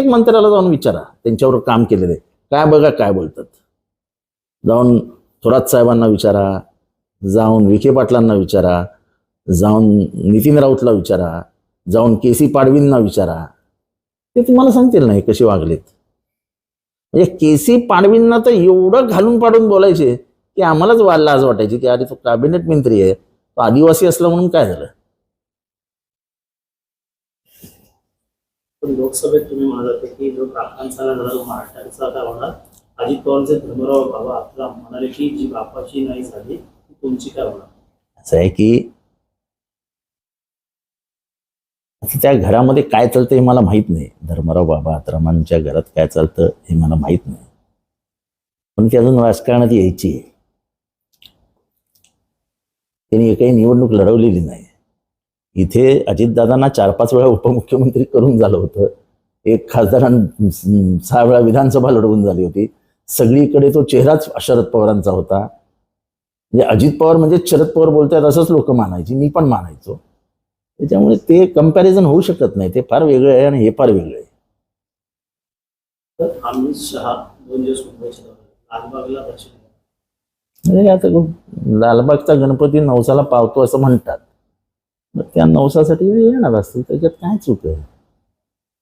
प्रत्येक मंत्र्याला जाऊन विचारा. त्यांच्यावर काम केलेले काय बघा काय बोलतात. जाऊन थोरात साहेबांना विचारा. जाऊन विखे पाटलांना विचारा. जाऊन नितीन राऊतला विचारा. जाऊन के सी पाडवींना विचारा. ते तुम्हाला सांगतील नाही कसे वागलेत. म्हणजे के सी पाडवींना तर एवढं घालून पाडून बोलायचे की आम्हालाच वा लाज वाटायची की अरे तो कॅबिनेट मंत्री आहे. तो आदिवासी असला म्हणून काय झालं? पण लोकसभेत तुम्ही म्हणत की जो काकांचा लढा जो महाराष्ट्राचा आता होणार अजित पवारचे धर्मराव बाबा आपला म्हणाले की जी बापाची नाही झाली ती तुमची काय होणार? असं आहे की त्या घरामध्ये काय चालतं हे मला माहीत नाही. धर्मराव बाबा आत्रामांच्या घरात काय चालतं हे मला माहीत नाही. पण ती अजून राजकारणात यायची आहे. त्यांनी एकही निवडणूक लढवलेली नाही. इथे अजितदादांना चार पाच वेळा उपमुख्यमंत्री करून झालं होतं. एक खासदारां सहा वेळा विधानसभा लढवून झाली होती. सगळीकडे तो चेहराच शरद पवारांचा होता. म्हणजे अजित पवार म्हणजे शरद पवार बोलतात असंच लोक मानायची मी पण मानायचो. त्याच्यामुळे ते कंपॅरिझन होऊ शकत नाही. ते फार वेगळं आहे आणि हे फार वेगळं आहे. अमित शहा दोन दिवस लालबागला आता लालबागचा गणपती नवसाला पावतो असं म्हणतात. मग त्या नवसासाठी येणार असतील त्याच्यात काय चूक आहे?